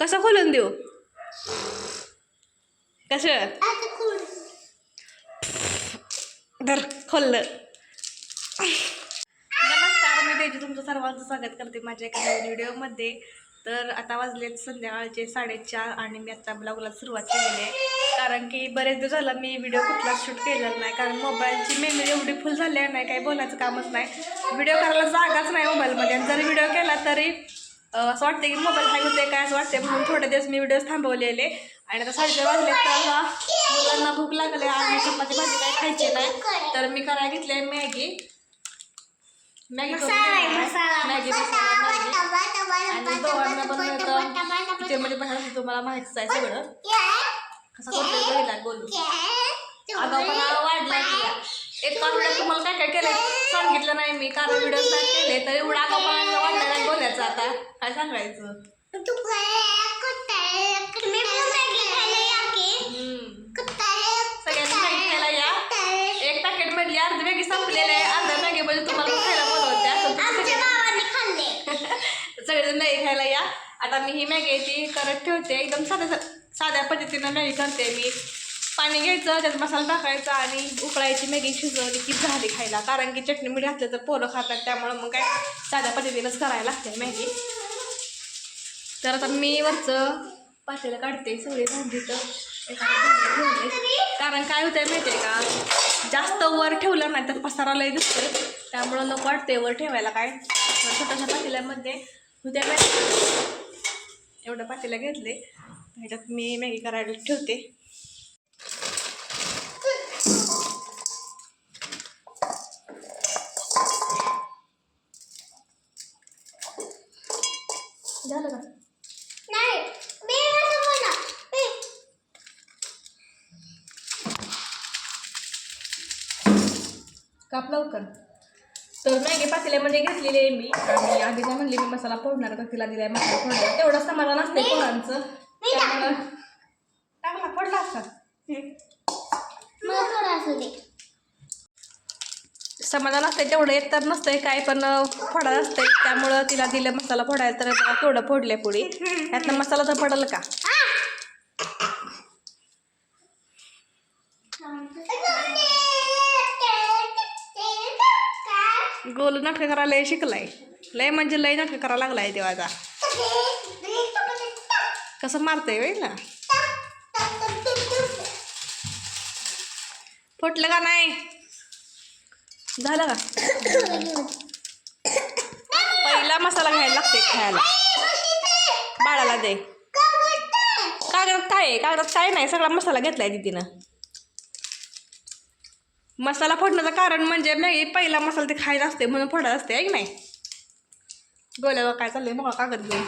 कसं खोलून देऊ? कसं? धर खोललं. नमस्कार मी तेजी. तुमचं सर्वांचं स्वागत करते माझ्या एका नवीन व्हिडिओमध्ये. तर आता वाजलेत संध्याकाळचे साडेचार आणि मी आता ब्लॉगला सुरुवात केलेली आहे. कारण की बरेच दिवस झालं मी व्हिडिओ कुठलाच शूट केलेला नाही. कारण मोबाईलची मेमरी एवढी फुल झाली आहे नाही काही बोलायचं कामच नाही. व्हिडिओ करायला जागाच नाही मोबाईलमध्ये. आणि जरी व्हिडिओ केला तरी असं वाटतं की मोबाईल हँग होते काय असं वाटते म्हणून थोडे दिवस मी व्हिडिओ थांबवलेले. आणि आता साडेचार वाजले तर मुलांना भूक लागली आणि चपाती भाजी काय खायची नाही. तर मी करायला घेतली मॅगी. मॅगी. मॅगी मॅगी आणि तुम्हाला माहितीच आहे सगळं. कसं बोलू. आगाऊपणा वाढला की एक आठवड्यात तुम्हाला काय काय केलंय? सांगितलं नाही मी. कारण व्हिडिओ स्टार्ट केले तर एवढा आगाऊपणा वाढला नाही बोलायचं आता. काय सांगायचं? हम्म. सगळ्यांनी मॅगी खायला या. एक पॅकेट मधली अर्धी मॅगी संपलेली आहे. मॅगी मध्ये तुम्हाला खायला बोलवते. असं सगळेजण मॅगी खायला या. आता मी ही मॅगी ती करत ठेवते. एकदम साध्या साध्या पद्धतीनं मॅगी करते मी. पाणी घ्यायचं त्यात मसाला टाकायचा आणि उकळायची मॅगी शिजवली की झाली खायला. कारण की चटणी मीठ घातलं तर पोरं खातात त्यामुळं मग काय साध्या पद्धतीनंच करायला लागते मॅगी. तर आता मी वरचं पातेलं काढते सगळे भांडीचं कारण काय होतंय माहिती आहे का? जास्त वर ठेवलं नाही तर पसारा लय दिसतोय. त्यामुळं नको वाटते वर ठेवायला काय. छोट्याशा पातेल्यामध्ये उद्या मॅगी एवढं पातेलं घेतले ह्याच्यात मी मॅगी करायला ठेवते. काप लवकर. तर मॅगी पातेल्यामध्ये घेतलेली आहे मी. आणि आधी काय म्हणले मी मसाला फोडणार तर तिला दिलाय मसाला फोडणार. तेवढं समाधान असते त्यामुळं टाकला फोडला असता समाधान असते तेवढं येत तर नसतंय काय पण फोडायला असतंय. त्यामुळं तिला दिलं मसाला फोडायला तर केवढं फोडले पुढे. यातनं मसाला तर पडल का? गोल नाटकं करायला लय शिकलाय. लय म्हणजे लय नाटकं करायला लागलाय देवाचा. कसं मारतंय वेळेला फुटलं का नाही? झालं का? पहिला मसाला घ्यायला लागते खायला. बाळाला दे. कागदात काय आहे? कागदात काय नाही? सगळा मसाला घेतलाय दिदीनं मसाला फोडण्याचं कारण म्हणजे मॅगी पहिला मसाला ते खायचं असते म्हणून फोडत असते आहे की नाही? गोल्यावर काय चाललंय मग कागद घेऊन.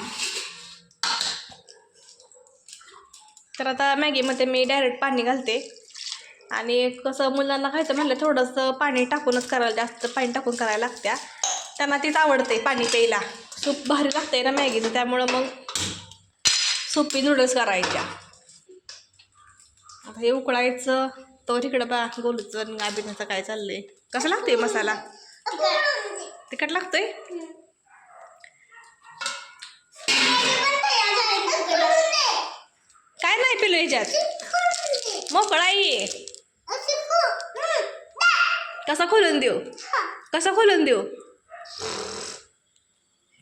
तर आता मॅगीमध्ये मी डायरेक्ट पाणी घालते. आणि कसं मुलांना खायचं म्हणलं थोडंसं पाणी टाकूनच करायला जास्त पाणी टाकून करायला लागत्या. त्यांना तीच आवडते पाणी प्यायला. सूप भारी लागते ना मॅगीचं त्यामुळं मग सोपी नूडल्स करायच्या. आता हे उकळायचं. तो तिकडं बा गोलूचं आणि गाबिनाचं काय चाललंय. कसं लागतंय मसाला? तिखट लागतोय? काय नाही पिलो ह्याच्यात? मोकळाई ये कसा खोलून देऊ? कसं खोलून देऊ?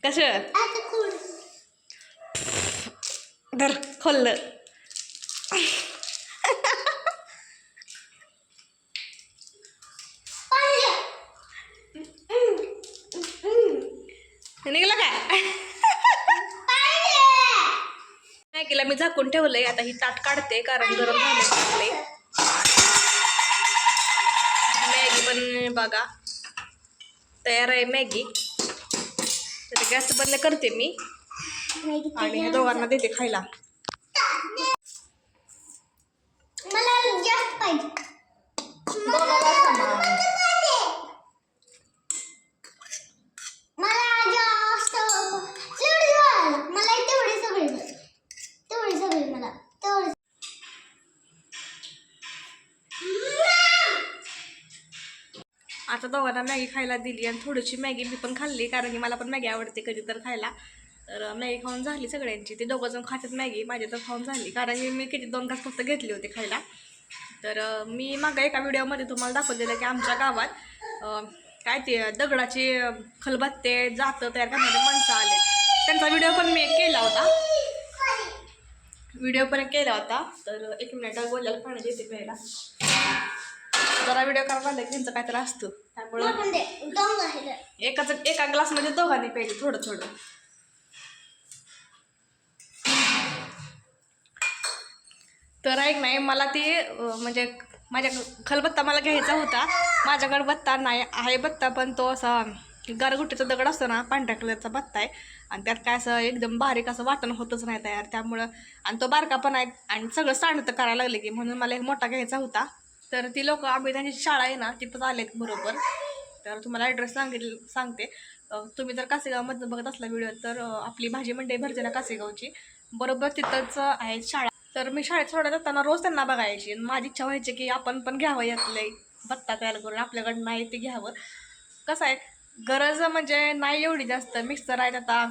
कसं? धर खोललं. झाकून ठेवलंय. आता ही ताट काढते कारण गरम झाले मॅगी पण बघा. तयार आहे मॅगी. तर गॅस बंद करते मी. आणि दोघांना देते खायला मला जास्त पाहिजे दोघाला समान. मला जास्त तेवढी झालं मला तेवढी सगळी दे. तेवढी सगळी मला तेवढी आता दोघांना मॅगी खायला दिली आणि थोडीशी मॅगी मी पण खाल्ली कारण की मला पण मॅगी आवडते कधी तर खायला. तर मॅगी खाऊन झाली सगळ्यांची. ते दोघं जण खातात मॅगी माझी तर खाऊन झाली कारण की मी किती दोन तास फक्त घेतले होते खायला. तर मी मागं एका व्हिडिओमध्ये तुम्हाला दाखवलेलं की आमच्या गावात काय ते दगडाचे खलबत्ते जातं तयार करणारे माणसं आले त्यांचा व्हिडिओ पण मी केला होता. व्हिडिओ पण केला होता. तर एक मिनिट बोलायला पाण्याची येते प्यायला जरा व्हिडिओ करायला लागला की त्यांचं काहीतरी असतं. त्यामुळं. एकाच एका ग्लासमध्ये दोघांनी प्यायचे थोडं थोडं. तर ऐक नाही मला ती म्हणजे माझ्या खलबत्ता मला घ्यायचा होता. माझ्याकडे बत्ता नाही आहे बत्ता पण तो असा गारगुटीचा दगड असतो ना पांढऱ्या कलरचा बत्ता आहे. आणि त्यात काय असं एकदम बारीक असं वाटण होतच नाही तयार. त्यामुळं आणि तो बारका पण आहे आणि सगळं सांडतं करायला लागले की म्हणून मला एक मोठा घ्यायचा होता. तर ती लोक आम्ही त्यांची शाळा आहे ना तिथंच आलेत बरोबर. तर तुम्हाला ॲड्रेस सांगितलं सांगते. तुम्ही जर कासेगावमधनं बघत असला व्हिडिओ तर आपली भाजी मंडई भरते ना कासेगावची. बरोबर तिथंच आहे शाळा. तर मी शाळेत सोडत असताना रोज त्यांना बघायची. माझी इच्छा व्हायची की आपण पण घ्यावं यातले बत्ता तयार करून आपल्याकडं नाही ते घ्यावं. कसं आहे गरज म्हणजे नाही एवढी जास्त. मिक्सर आहेत आता.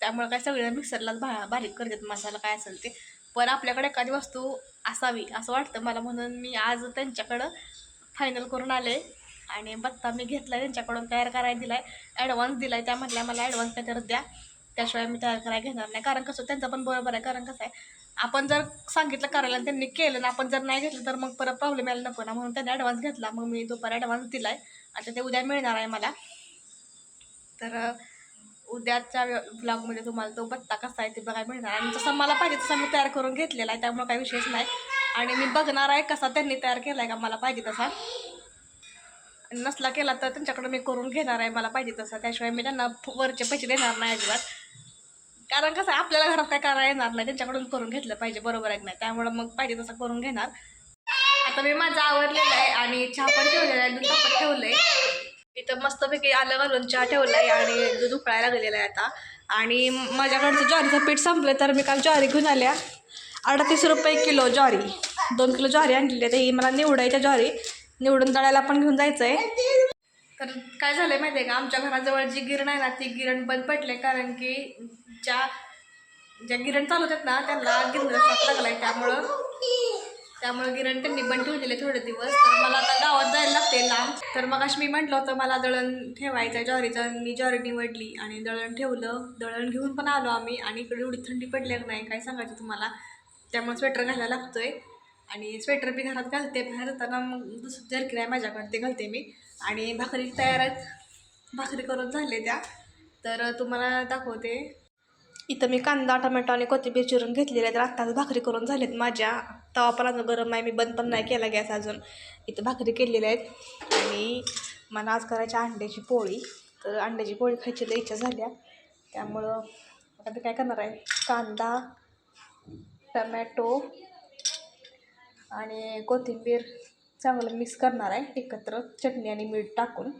त्यामुळे काय सगळे मिक्सरलाच भा बारीक करतात मसाला काय असेल ते. पण आपल्याकडे एखादी वस्तू असावी असं वाटतं. मला म्हणून मी आज त्यांच्याकडं फायनल करून आले. आणि बत्ता मी घेतला त्यांच्याकडून तयार करायला दिला आहे ॲडव्हान्स दिला आहे त्या म्हटल्या मला ॲडव्हान्स त्याच्यावर द्या. त्याशिवाय मी तयार करायला घेणार नाही. कारण कसं त्यांचं पण बरोबर आहे. कारण कसं आहे आपण जर सांगितलं करायला आणि त्यांनी केलं ना आपण जर नाही घेतलं तर मग परत प्रॉब्लेम यायला नको ना. म्हणून त्यांनी ॲडव्हान्स घेतला. मग मी दुपारी ॲडव्हान्स दिला आहे आता ते उद्या मिळणार आहे मला. तर उद्याच्या ब्लॉगमध्ये तुम्हाला तो बत्ता कसा आहे ते बघायला मिळणार. आणि जसं मला पाहिजे तसं मी तयार करून घेतलेला आहे त्यामुळे काही विशेष नाही. आणि मी बघणार आहे कसा त्यांनी तयार केला आहे का मला पाहिजे तसा. आणि नसला केला तर त्यांच्याकडे मी करून घेणार आहे मला पाहिजे तसा. त्याशिवाय मी त्यांना वरचे पैसे देणार नाही अजिबात. कारण कसं आहे, आपल्याला घरात काय करायला येणार नाही त्यांच्याकडून करून घेतलं पाहिजे बरोबर आहे नाही? त्यामुळं मग पाहिजे तसं करून घेणार. आता मी माझं आवडलेलं आहे आणि चहा पण ठेवलेला आहे दूध पण ठेवलं आहे इथं मस्तपैकी आलं घालून चहा ठेवला आहे आणि दूध उकळायला लागलेलं आहे आता. आणि माझ्याकडचं ज्वारीचं पीठ संपलं तर मी काल ज्वारी घेऊन आल्या. अडतीस रुपये किलो ज्वारी. दोन किलो ज्वारी आणलेली आहे. ही मला निवडायच्या ज्वारी. निवडून दळायला पण घेऊन जायचं आहे तर काय झालं माहिती आहे का? आमच्या घराजवळ जी गिरण आहे ना ती गिरण बंद पडले कारण की ज्या ज्या गिरण चालवतात ना त्यांना गिरण लागला आहे त्यामुळं त्यामुळे गिरण त्यांनी बंद ठेवलेले थोडे दिवस. तर मला तर मग मी म्हटलं होतं मला दळण ठेवायचं आहे ज्वारीचं मी ज्वारी निवडली आणि दळण ठेवलं. दळण घेऊन पण आलो आम्ही आणि इकडे एवढी थंडी पडली नाही काय सांगायचं तुम्हाला. त्यामुळे स्वेटर घालायला लागतोय आणि स्वेटर बी घरात घालते बाहेर जाताना मग दुसरं जर्किन आहे माझ्याकडे ते घालते मी. आणि भाकरी तयार आहेत भाकरी करून झाले त्या. तर तुम्हाला दाखवते. इथं मी कांदा टमॅटो आणि कोथिंबीर चिरून घेतलेली आहे तर आत्ताच भाकरी करून झालेत माझ्या. तवा पण अजून गरम आहे. मी बंद पण नाही केला गॅस अजून. इथं भाकरी केलेल्या आहेत. आणि मला आज करायची अंड्याची पोळी. तर अंड्याची पोळी खायची तर इच्छा झाल्या. त्यामुळं आता मी काय करणार आहे? कांदा टमॅटो आणि कोथिंबीर चांगलं मिक्स करणार आहे. एकत्र चटणी आणि मीठ टाकून.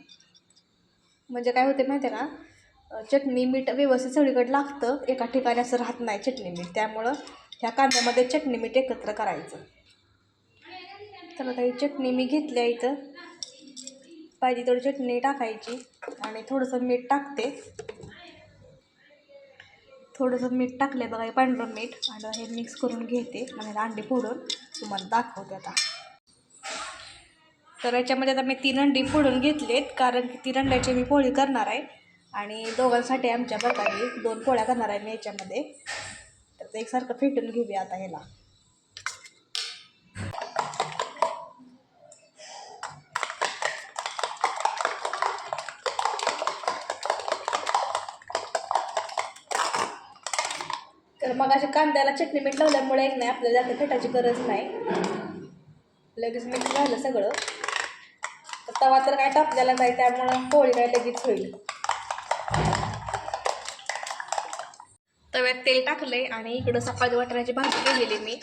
म्हणजे काय होते माहिती आहे का? चटणी मीठ व्यवस्थित सगळीकडे लागतं एका ठिकाणी असं राहत नाही चटणी मीठ. त्यामुळं ह्या कांद्यामध्ये चटणी मीठ एकत्र करायचं. तर आता ही चटणी मी घेतल्या इथं. पाहिजे थोडी चटणी टाकायची आणि थोडंसं मीठ टाकते. थोडंसं मीठ टाकलं बघा हे पांढरं मीठ. आणि हे मिक्स करून घेते आणि अंडी फोडून तुम्हाला दाखवते आता. तर याच्यामध्ये आता मी तीन अंडी फोडून घेतलेत कारण की तीन अंड्याची मी पोळी करणार आहे. आणि दोघांसाठी आमच्या बघावी दोन पोळ्या करणार आहे मी याच्यामध्ये. तर ते एकसारखं फेटून घेऊया आता ह्याला. तर मग अशा कांद्याला चटणी मीठ लावल्यामुळे एक नाही आपल्याला जास्त फेटाची गरज नाही. लगेच मीठ झालं सगळं. तर तवा तर काय टाकलेला नाही त्यामुळं पोळी काय लगेच होईल. तव्यात तेल आहे आणि इकडं सकाळी वाटाण्याची भाजी केलेली मी.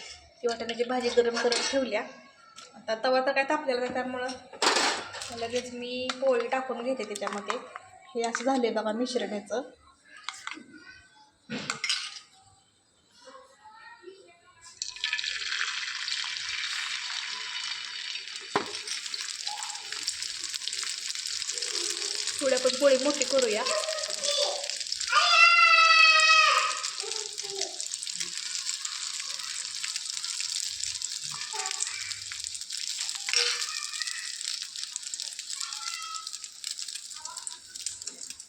ती वाटाण्याची भाजी गरम करून ठेवल्या. आता तवा तर काय तापलेला नाही त्यामुळं लगेच मी पोळी टाकून घेते त्याच्यामध्ये. हे असं झालं बघा मिश्रण याचं थोड्या पण पोळी मोठी करूया.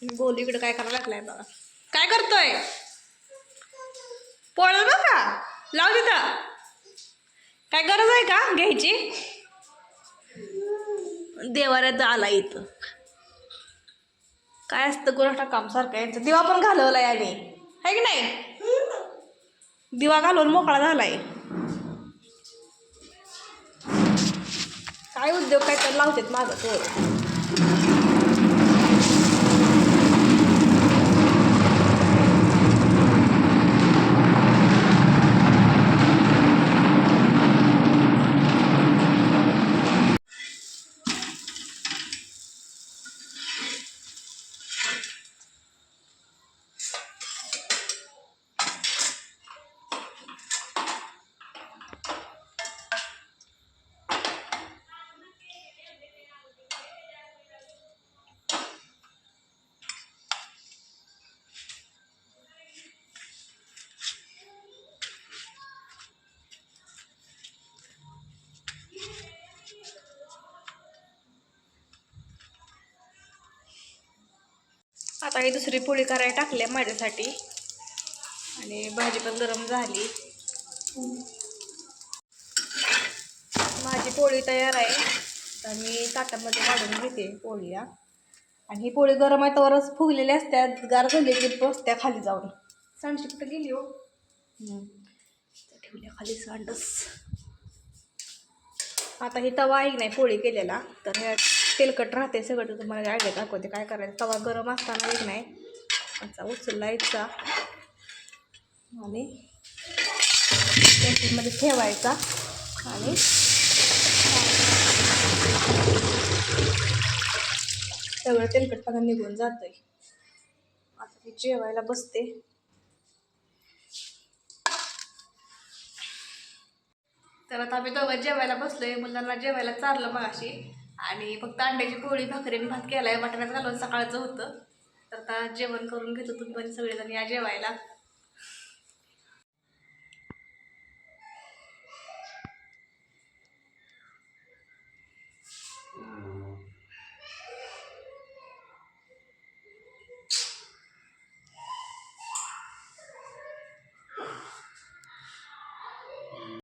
गोलू इकडे काय करायला लागलाय बघा. काय करतोय? पोळलं बघा लाव तिथं. काय गरज आहे का घ्यायची? देवाऱ्यात आला इथं. काय असतं कोणाचा काम सारखं यांचं दिवा पण घालवलाय आणि आहे की नाही? दिवा घालून मोकळा झालाय. काय उद्योग काय तर लावतात माझं पोर आता ही दुसरी पोळी करायला टाकली आहे माझ्यासाठी. आणि भाजी पण गरम झाली. माझी पोळी तयार आहे. तर मी ताटामध्ये काढून घेते पोळीला आणि ही पोळी गरम आहे तरच फुगलेली असत्या गार झाली की बसत्या खाली जाऊन. सांडशी कुठं गेली हो? तर ठेवल्या खाली सांडस. आता ही तवा आहे नाही पोळी केलेला. तर ह्या तेलकट राहते सगळं तर तुम्हाला आयडिया दाखवते काय करायचं. तवा गरम असताना एक नाही असा उचलायचा आणि मध्ये ठेवायचा. आणि सगळं तेलकटपणा निघून जातंय. आता ती जेवायला बसते. तर आता आम्ही दोघं जेवायला बसलोय. मुलांना जेवायला चारलं मग अशी आणि फक्त अंड्याची पोळी भाकरी आणि भात आहे वाटण्यात घालून सकाळचं होतं. तर आता जेवण करून घेतो तुम्ही पण सगळेजण. या जेवायला.